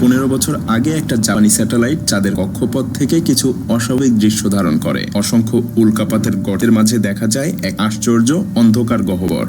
পনেরো বছর আগে একটা জাপানি স্যাটেলাইট চাঁদের কক্ষপথ থেকে কিছু অস্বাভাবিক দৃশ্য ধারণ করে। অসংখ্য উল্কাপাতের গর্তের মাঝে দেখা যায় এক আশ্চর্য অন্ধকার গহ্বর।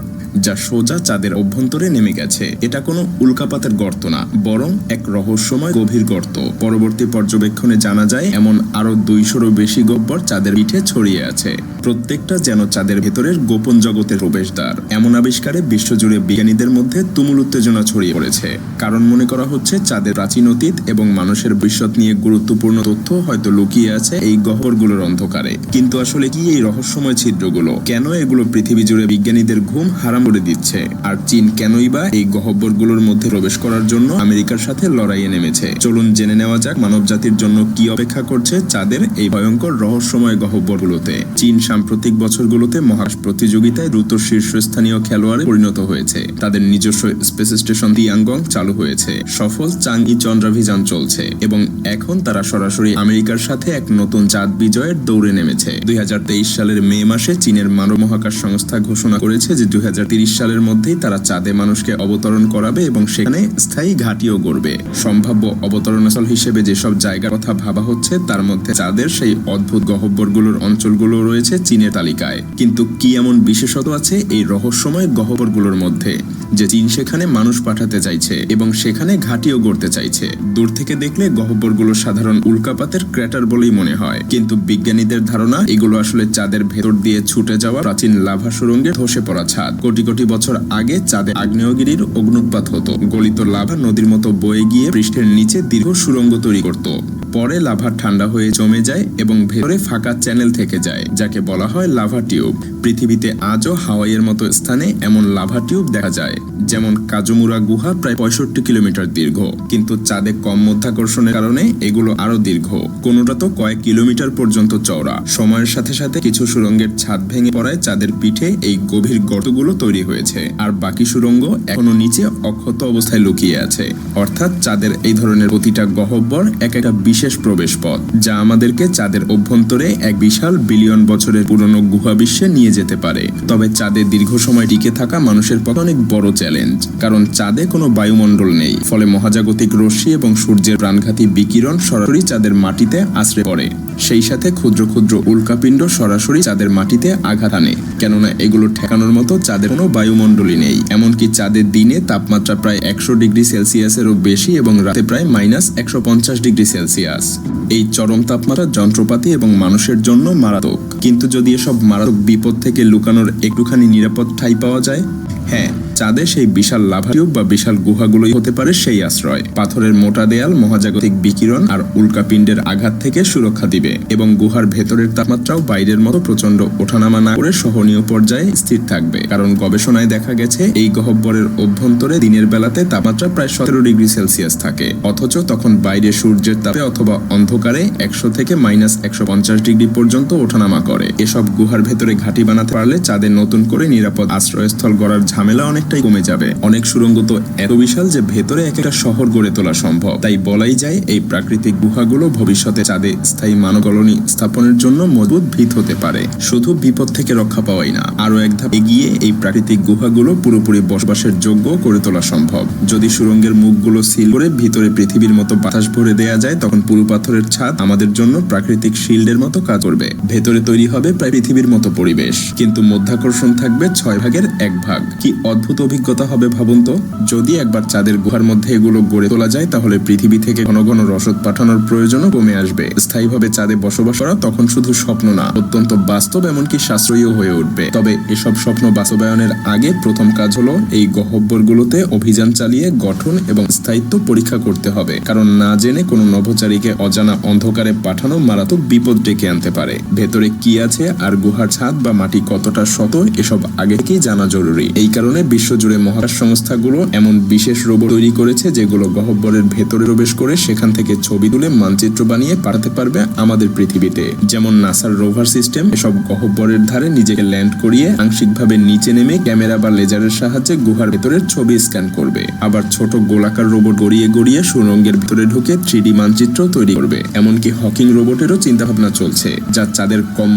যা সোজা চাঁদের অভ্যন্তরে নেমে গেছে। এটা কোনো উল্কাপাতের গর্ত না, বরং এক রহস্যময় গভীর গর্ত। পরবর্তী পর্যবেক্ষণে জানা যায়, এমন আরও দুইশোরও বেশি গহ্বর চাঁদের পিঠে ছড়িয়ে আছে। প্রত্যেকটা যেন চাঁদের ভেতরের গোপন জগতের প্রবেশদ্বার। এমন আবিষ্কারে বিশ্বজুড়ে বিজ্ঞানীদের মধ্যে তুমুল উত্তেজনা ছড়িয়ে পড়েছে। কারণ মনে করা হচ্ছে, চাঁদের প্রাচীন অতীত এবং মানুষের ভবিষ্যৎ নিয়ে গুরুত্বপূর্ণ তথ্য হয়তো লুকিয়ে আছে এই গহ্বরগুলোর অন্ধকারে। কিন্তু আসলে কি এই রহস্যময় ছিদ্রগুলো? কেন এগুলো পৃথিবী জুড়ে বিজ্ঞানীদের ঘুম হারাম করে দিচ্ছে। আর চীন কেনই বা এই গহ্বরগুলোর মধ্যে প্রবেশ করার জন্য আমেরিকার সাথে লড়াইয়ে নেমেছে। চলুন জেনে নেওয়া যাক মানব জাতির জন্য কি অপেক্ষা করছে চাঁদের এই ভয়ঙ্কর রহস্যময় গহ্বরগুলোতে। চীন সাম্প্রতিক বছরগুলোতে মহাশ প্রতিযোগিতায় দ্রুত শীর্ষস্থানীয় খেলোয়াড়ে পরিণত হয়েছে। তাদের নিজস্ব স্পেস স্টেশন তিয়াঙ্গং চালু হয়েছে। সফল চাং ই চন্দ্রাভিযান চলছে এবং এখন তারা সরাসরি আমেরিকার সাথে এক নতুন চাঁদ বিজয়ের দৌড়ে নেমেছে। দুই হাজার তেইশ সালের মে মাসে চীনের মানব মহাকাশ সংস্থা ঘোষণা করেছে যে দুই সালের মধ্যেই তারা চাঁদে মানুষকে অবতরণ করাবে এবং সেখানে স্থায়ী ঘাঁটিও গড়বে। সম্ভাব্য অবতরণস্থল হিসেবে যেসব জায়গার কথা ভাবা হচ্ছে, তার মধ্যে চাঁদের সেই অদ্ভুত গহ্বরগুলোর অঞ্চলগুলো রয়েছে চীনের তালিকায়। কিন্তু কি এমন বিশেষত আছে এই রহস্যময় গহ্বরগুলোর মধ্যে, যে চীন সেখানে মানুষ পাঠাতে চাইছে এবং সেখানে ঘাঁটিও গড়তে চাইছে? দূর থেকে দেখলে গহ্বরগুলো সাধারণ উল্কাপাতের ক্র্যাটার বলেই মনে হয়। কিন্তু বিজ্ঞানীদের ধারণা, এগুলো আসলে চাঁদের ভেতর দিয়ে ছুটে যাওয়া প্রাচীন লাভা সুরঙ্গে ধসে পড়া ছাদ। কোটি কোটি বছর আগে চাঁদে আগ্নেয়গিরির অগ্নুৎপাত হতো। গলিত লাভা নদীর মতো বয়ে গিয়ে পৃষ্ঠের নিচে দীর্ঘ সুরঙ্গ তৈরি করত। পরে লাভা ঠান্ডা হয়ে জমে যায় এবং ভেতরে ফাঁকা চ্যানেল থেকে যায়, যাকে বলা হয় লাভা টিউব। পৃথিবীতে আজও হাওয়াইয়ের মতো স্থানে এমন লাভা টিউব দেখা যায়। যেমন কাজুমুরা গুহা প্রায় পঁয়ষট্টি কিলোমিটার দীর্ঘ। কিন্তু চাঁদে কম মধ্যাকর্ষণের কারণে এগুলো আরও দীর্ঘ। কোনোটা তো কয়েক কিলোমিটার পর্যন্ত চওড়া। সময়ের সাথে সাথে কিছু সুরঙ্গের ছাদ ভেঙে পড়ায় চাঁদের পিঠে এই গভীর গর্তগুলো তৈরি হয়েছে। আর বাকি সুরঙ্গ এখনও নিচে অক্ষত অবস্থায় লুকিয়ে আছে। অর্থাৎ চাঁদের এই ধরনের প্রতিটা গহ্বর এক একটা বিশেষ প্রবেশ পথ যা আমাদেরকে চাঁদের অভ্যন্তরে এক বিশাল বিলিয়ন বছরের পুরনো গুহা বিশ্বে নিয়ে যেতে পারে। তবে চাঁদে দীর্ঘ সময় টিকে থাকা মানুষের পক্ষে অনেক বড় চ্যালেঞ্জ। কারণ চাঁদে কোনো বায়ুমণ্ডল নেই। ফলে মহাজাগতিক রশ্মি এবং সূর্যের প্রাণঘাতী বিকিরণ সরাসরি চাঁদের মাটিতে আশ্রে পড়ে। সেই সাথে ক্ষুদ্র ক্ষুদ্র উল্কাপিণ্ড সরাসরি চাঁদের মাটিতে আঘাত আনে। কেননা এগুলো ঠেকানোর মতো চাঁদের কোনো বায়ুমণ্ডলই নেই। এমনকি চাঁদের দিনে তাপমাত্রা প্রায় একশো ডিগ্রি সেলসিয়াসেরও বেশি এবং রাতে প্রায় মাইনাস একশো পঞ্চাশ ডিগ্রি সেলসিয়াস। এই চরম তাপমাত্রা যন্ত্রপাতি এবং মানুষের জন্য মারাত্মক। কিন্তু যদি এসব মারাত্মক বিপদ থেকে লুকানোর একটুখানি নিরাপদ ঠাঁই পাওয়া যায়? হ্যাঁ চাঁদে সেই বিশাল লাভা টিউব বা বিশাল গুহাগুলোই হতে পারে সেই আশ্রয়। পাথরের মোটা দেয়াল, মহাজাগতিক বিকিরণ আর উল্কাপিণ্ডের আঘাত থেকে সুরক্ষা দিবে এবং গুহার ভেতরের তাপমাত্রাও বাইরের মতো প্রচণ্ড ওঠানামা না করে সহনীয় পর্যায়ে স্থির থাকবে। কারণ গবেষণায় দেখা গেছে, এই গহ্বরের অভ্যন্তরে দিনের বেলাতে তাপমাত্রা প্রায় সতেরো ডিগ্রি সেলসিয়াস থাকে। অথচ তখন বাইরে সূর্যের তাপে অথবা অন্ধকারে একশো থেকে মাইনাস একশো পঞ্চাশ ডিগ্রি পর্যন্ত ওঠানামা করে। এসব গুহার ভেতরে ঘাঁটি বানাতে পারলে চাঁদে নতুন করে নিরাপদ আশ্রয়স্থল গড়ার ঝামেলা অনেকটাই কমে যাবে। অনেক সুরঙ্গ তো এত বিশাল যে ভেতরে এক একটা শহর গড়ে তোলা সম্ভব। তাই বলাই যায়, এই প্রাকৃতিক গুহাগুলো ভবিষ্যতে চাঁদে স্থায়ী মানব কলোনি স্থাপনের জন্য মজবুত ভিত হতে পারে। শুধু বিপদ থেকে রক্ষা পাওয়াই না আরও এক ধাপ এগিয়ে এই প্রাকৃতিক গুহাগুলো পুরোপুরি বসবাসের যোগ্য করে তোলা সম্ভব। যদি সুরঙ্গের মুখগুলো সিল করে ভিতরে পৃথিবীর মতো বাতাস ভরে দেয়া যায়, তখন পুরু পাথরের ছাদ আমাদের জন্য প্রাকৃতিক শিল্ডের মতো কাজ করবে। ভেতরে তৈরি হবে প্রায় পৃথিবীর মতো পরিবেশ। কিন্তু মধ্যাকর্ষণ থাকবে ছয় ভাগের এক ভাগ। কি অদ্ভুত অভিজ্ঞতা হবে ভাবুন তো। যদি একবার চাঁদের গুহার মধ্যে এগুলো গড়ে তোলা যায়, তাহলে পৃথিবী থেকে ঘন ঘন রসদ পাঠানোর প্রয়োজনও কমে আসবে। স্থায়ীভাবে চাঁদে বসবাস করা তখন শুধু স্বপ্ন না, অত্যন্ত বাস্তব এমনকি সাশ্রয়ীও হয়ে উঠবে। তবে এসব স্বপ্ন বাস্তবায়নের আগে প্রথম কাজ হলো এই গহ্বরগুলোতে অভিযান চালিয়ে গঠন এবং স্থায়িত্ব পরীক্ষা করতে হবে। কারণ না জেনে কোনো নভোচারীকে অজানা অন্ধকারে পাঠানো মারাত্মক বিপদ ডেকে আনতে পারে। ভেতরে কি আছে আর গুহার ছাদ বা মাটি কতটা শত এসব আগে থেকেই জানা জরুরি। এই কারণে বিশ্বজুড়ে মহাকাশ সংস্থাগুলো এমন বিশেষ রোবট তৈরি করেছে যেগুলো গহ্বরের ভেতরে প্রবেশ করে সেখান থেকে ছবি তুলে মানচিত্র বানিয়ে পাঠাতে পারবে আমাদের পৃথিবীতে। যেমন নাসার রোভার সিস্টেম, এসব গহ্বরের ধারে নিজেকে ল্যান্ড করিয়ে আংশিকভাবে নিচে নেমে ক্যামেরা বা লেজারের সাহায্যে গুহার ভেতরের ছবি স্ক্যান করবে। আবার ছোট গোলাকার রোবট গড়িয়ে গড়িয়ে সুরঙ্গের ভেতরে ঢুকে থ্রি মানচিত্র তৈরি করবে। এমনকি হকিং রোবটেরও চিন্তাভাবনা চলছে, যা চাঁদের কম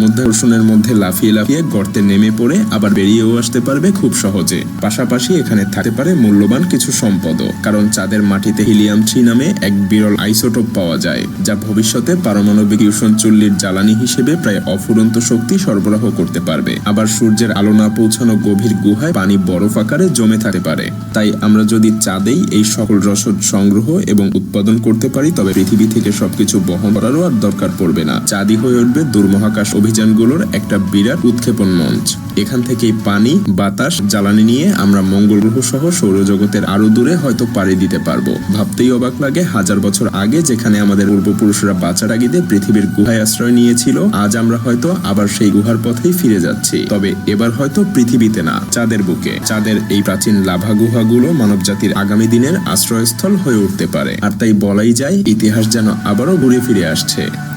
মধ্যে লাফিয়ে লাফিয়ে গর্তে নেমে পড়ে আবার বেরিয়েও আসতে পারবে খুব সহজে। পাশাপাশি পাশাপাশি এখানে থাকতে পারে মূল্যবান কিছু সম্পদও, কারণ চাঁদের মাটিতে হিলিয়াম থ্রি নামে এক বিরল আইসোটোপ পাওয়া যায়, যা ভবিষ্যতে পারমাণবিক ইউশন চুল্লির জ্বালানি হিসেবে প্রায় অফুরন্ত শক্তি সরবরাহ করতে পারবে। আবার সূর্যের আলো না পৌঁছানো গভীর গুহায় পানি বরফ আকারে জমে থাকতে পারে। তাই আমরা যদি চাঁদেই এই সকল রসদ সংগ্রহ এবং উৎপাদন করতে পারি, তবে পৃথিবী থেকে সবকিছু বহন করারও আর দরকার পড়বে না। চাঁদই হয়ে উঠবে দূরমহাকাশ অভিযানগুলোর একটা বিরাট উৎক্ষেপণ মঞ্চ। এখান থেকেই পানি, বাতাস, জ্বালানি নিয়ে আমরা মঙ্গল গ্রহ সহ সৌরজগতের আরও দূরে হয়তো পাড়ি দিতে পারব। ভাবতেই অবাক লাগে, হাজার বছর আগে যেখানে আমাদের পূর্বপুরুষরা বাঁচার আগিদে পৃথিবীর গুহায় আশ্রয় নিয়েছিল, আজ আমরা হয়তো আবার সেই গুহার পথেই ফিরে যাচ্ছি। তবে এবার হয়তো পৃথিবীতে না, চাঁদের বুকে। চাঁদের এই প্রাচীন লাভা গুহাগুলো মানবজাতির আগামী দিনের আশ্রয়স্থল হয়ে উঠতে পারে। আর তাই বলাই যায়, ইতিহাস যেন আবারও ঘুরে ফিরে আসছে।